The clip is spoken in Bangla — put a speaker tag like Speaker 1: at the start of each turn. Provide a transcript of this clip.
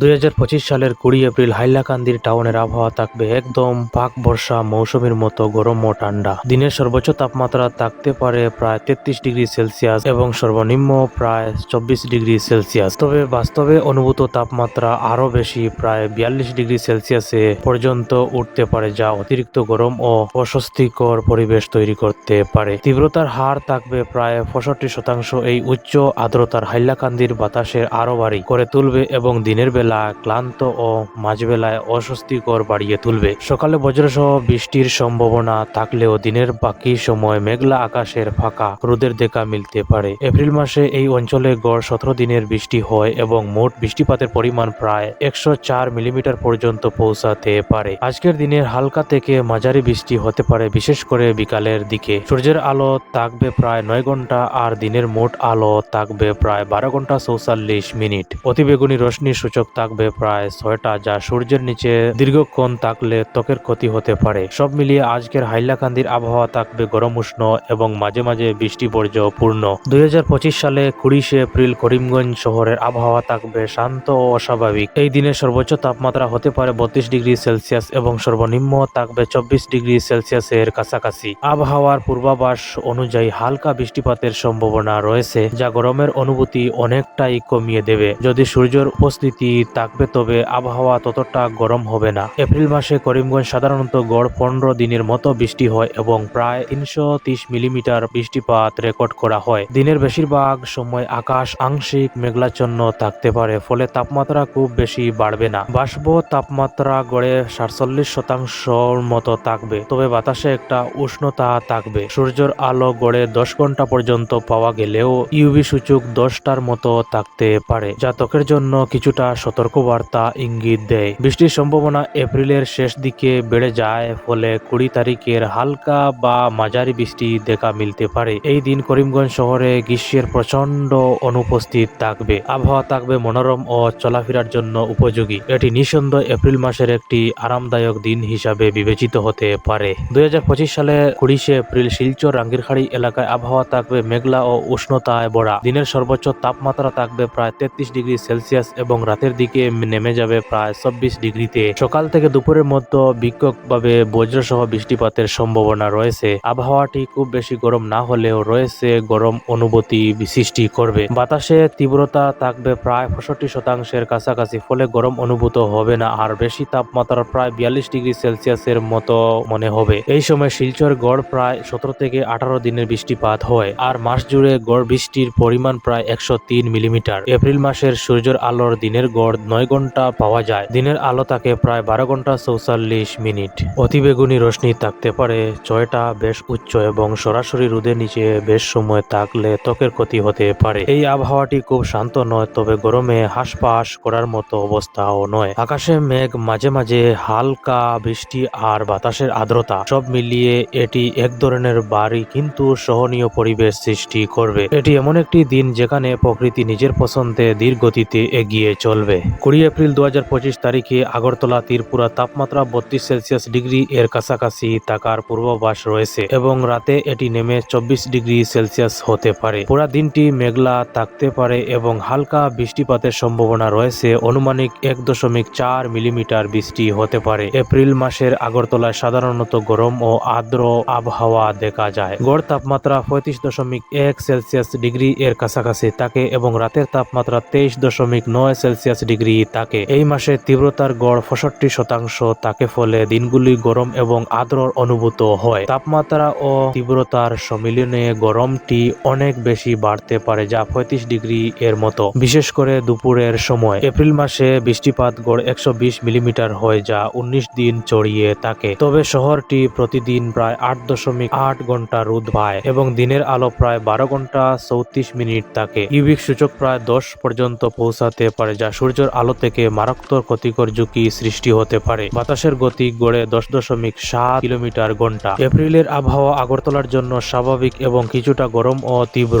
Speaker 1: দুই হাজার পঁচিশ সালের কুড়ি এপ্রিল হাইলাকান্দির টাউনের আবহাওয়া থাকবে একদম পাক বর্ষা মৌসুমীর মতো গরম ও ঠান্ডা। দিনের সর্বোচ্চ তাপমাত্রা থাকতে পারে প্রায় তেত্রিশ ডিগ্রি সেলসিয়াস এবং সর্বনিম্ন প্রায় চব্বিশ ডিগ্রি সেলসিয়াস। তবে বাস্তবে অনুভূত তাপমাত্রা আরও বেশি প্রায় বিয়াল্লিশ ডিগ্রি সেলসিয়াসে পর্যন্ত উঠতে পারে, যা অতিরিক্ত গরম ও অস্বস্তিকর পরিবেশ তৈরি করতে পারে। তীব্রতার হার থাকবে প্রায় পঁয়ষট্টি শতাংশ। এই উচ্চ আর্দ্রতার হাইলাকান্দির বাতাসের আরও বাড়ি করে তুলবে এবং দিনের বেলা ক্লান্ত ও মাঝবেলায় অস্বস্তিকর বাড়িয়ে তুলবে। সকালে বজ্রসহ বৃষ্টির সম্ভাবনা থাকলেও দিনের বাকি সময় মেঘলা আকাশের ফাঁকা রোদের দেখা মিলতে পারে। এপ্রিল মাসে এই অঞ্চলে গড় সতেরো দিনের বৃষ্টি হয় এবং মোট বৃষ্টিপাতের পরিমাণ প্রায় একশো চার মিলিমিটার পর্যন্ত পৌঁছাতে পারে। আজকের দিনের হালকা থেকে মাঝারি বৃষ্টি হতে পারে, বিশেষ করে বিকালের দিকে। সূর্যের আলো থাকবে প্রায় নয় ঘণ্টা আর দিনের মোট আলো থাকবে প্রায় বারো ঘণ্টা চৌচল্লিশ মিনিট। অতিবেগুনি রশ্মির সূচক থাকবে প্রায় ছয়টা যা সূর্যের নিচে দীর্ঘক্ষণ থাকলে ত্বকের ক্ষতি হতে পারে। সব মিলিয়ে আজকের হাইলাকান্দির আবহাওয়া থাকবে গরম উষ্ণ এবং মাঝে মাঝে বৃষ্টি পূর্ণ দুই সালে কুড়িশে এপ্রিল করিমগঞ্জ শহরের আবহাওয়া থাকবে শান্ত ও অস্বাভাবিক। এই দিনের সর্বোচ্চ তাপমাত্রা হতে পারে বত্রিশ ডিগ্রি সেলসিয়াস এবং সর্বনিম্ন থাকবে চব্বিশ ডিগ্রি সেলসিয়াসের কাছাকাছি। আবহাওয়ার পূর্বাভাস অনুযায়ী হালকা বৃষ্টিপাতের সম্ভাবনা রয়েছে, যা গরমের অনুভূতি অনেকটাই কমিয়ে দেবে। যদি সূর্যের উপস্থিতি থাকবে তবে আবহাওয়া ততটা গরম হবে না। এপ্রিল মাসে করিমগঞ্জ সাধারণত গড় পনেরো দিনের মতো বৃষ্টি হয় এবং প্রায় তিনশো ত্রিশ মিলিমিটার বৃষ্টিপাত রেকর্ড করা হয়। দিনের বেশিরভাগ সময় আকাশ আংশিক মেঘলাচ্ছন্ন থাকতে পারে, ফলে তাপমাত্রা খুব বেশি বাড়বে না। বাষ্প তাপমাত্রা গড়ে সাতচল্লিশ শতাংশর মতো থাকবে, তবে বাতাসে একটা উষ্ণতা থাকবে। সূর্যের আলো গড়ে দশ ঘণ্টা পর্যন্ত পাওয়া গেলেও ইউভি সূচক দশটার মতো থাকতে পারে, যা ত্বকের জন্য কিছুটা সতর্কবার্তা ইঙ্গিত দেয়। বৃষ্টির সম্ভাবনা এপ্রিলের শেষ দিকে বেড়ে যায়, ফলে কুড়ি তারিখের হালকা বা মাঝারি বৃষ্টি দেখা মিলতে পারে। এই দিন করিমগঞ্জ শহরে গ্রীষ্মের প্রচণ্ড অনুপস্থিত থাকবে। আবহাওয়া থাকবে মনোরম ও চলাফেরার জন্য উপযোগী। এটি নিঃসন্দেহ এপ্রিল মাসের একটি আরামদায়ক দিন হিসাবে বিবেচিত হতে পারে। দুই হাজার পঁচিশ সালে কুড়িশে এপ্রিল শিলচর রাঙ্গিরখাড়ি এলাকায় আবহাওয়া থাকবে মেঘলা ও উষ্ণতায় ভরা। দিনের সর্বোচ্চ তাপমাত্রা থাকবে প্রায় তেত্রিশ ডিগ্রি সেলসিয়াস এবং রাতের দিকে নেমে যাবে প্রায় চব্বিশ ডিগ্রিতে। সকাল থেকে দুপুরের মধ্যে বিক্ষোভভাবে বজ্রসহ বৃষ্টিপাতের সম্ভাবনা রয়েছে। আবহাওয়াটি খুব বেশি গরম না হলেও রয়েছে গরম অনুভূতি সৃষ্টি করবে। বাতাসে তীব্রতা থাকবে প্রায় পঁয়ষট্টি শতাংশের কাছাকাছি, ফলে গরম অনুভূত হবে না, আর বেশি তাপমাত্রা প্রায় বিয়াল্লিশ ডিগ্রি সেলসিয়াসের মতো মনে হবে। এই সময় শিলচর গড় প্রায় সতেরো থেকে আঠারো দিনের বৃষ্টিপাত হয়, আর মাস জুড়ে গড় বৃষ্টির পরিমাণ প্রায় একশো তিন মিলিমিটার। এপ্রিল মাসের সূর্যের আলোর দিনের গড় নয় ঘণ্টা পাওয়া যায়। দিনের আলো থাকে প্রায় বারো ঘণ্টা চৌচল্লিশ মিনিট। অতিবেগুনি রশ্মি থাকতে পারে, ছয়টা বেশ উচ্চ এবং সরাসরি রোদের নিচে বেশ সময় থাকলে ত্বকের ক্ষতি হতে পারে। এই আবহাওয়াটি খুব শান্ত নয়, তবে গরমে হাঁসফাঁস করার মতো অবস্থাও নয়। আকাশে মেঘ, মাঝে মাঝে হালকা বৃষ্টি আর বাতাসের আর্দ্রতা, সব মিলিয়ে এটি এক ধরনের বাড়ি কিন্তু সহনীয় পরিবেশ সৃষ্টি করবে। এটি এমন একটি দিন যেখানে প্রকৃতি নিজের পছন্দে ধীর গতিতে এগিয়ে চলবে। কুড়ি এপ্রিল দু তারিখে আগরতলা ত্রিপুরা তাপমাত্রা বত্রিশ সেলসিয়াস ডিগ্রি এর কাছাকাছি থাকার পূর্বাভাস রয়েছে এবং রাতে এটি নেমে চব্বিশ ডিগ্রি সেলসিয়াস হতে পারে। পুরা দিনটি মেঘলা থাকতে পারে এবং হালকা বৃষ্টিপাতের সম্ভাবনা রয়েছে। অনুমানিক এক দশমিক চার মিলিমিটার বৃষ্টি হতে পারে। এপ্রিল মাসের আগরতলায় সাধারণত গরম ও আর্দ্র আবহাওয়া দেখা যায়। গড় তাপমাত্রা পঁয়ত্রিশ দশমিক এক সেলসিয়াস ডিগ্রি এর কাছাকাছি থাকে এবং রাতের তাপমাত্রা তেইশ দশমিক নয় সেলসিয়াস ডিগ্রি থাকে এই মাসে তীব্রতার গড় পঁয়ষট্টি শতাংশ, তাকে ফলে দিনগুলি গরম এবং আর্দ্র অনুভূত হয়। তাপমাত্রা ও তীব্রতার সম্মিলনে গরমটি অনেক বেশি বাড়তে পারে যা পঁয়ত্রিশ ডিগ্রি এর মতো। বিশেষ করে দুপুরের সময়। এপ্রিল মাসে বৃষ্টিপাত গড় একশো বিশ মিলিমিটার হয় যা উনিশ দিন চড়িয়ে থাকে। তবে শহরটি প্রতিদিন প্রায় আট দশমিক আট ঘণ্টা রোদ পায় এবং দিনের আলো প্রায় বারো ঘণ্টা চৌত্রিশ মিনিট থাকে। ইউবিক সূচক প্রায় দশ পর্যন্ত পৌঁছাতে পারে যা সূর্যের আলো থেকে মারাত্মক ক্ষতিকর ঝুঁকি সৃষ্টি হতে পারে। বাতাসের গতি গড়ে দশ দশমিক সাত কিলোমিটার ঘণ্টা। এপ্রিলের আবহাওয়া আগরতলার জন্য স্বাভাবিক এবং কিছুটা গরম ও তীব্র।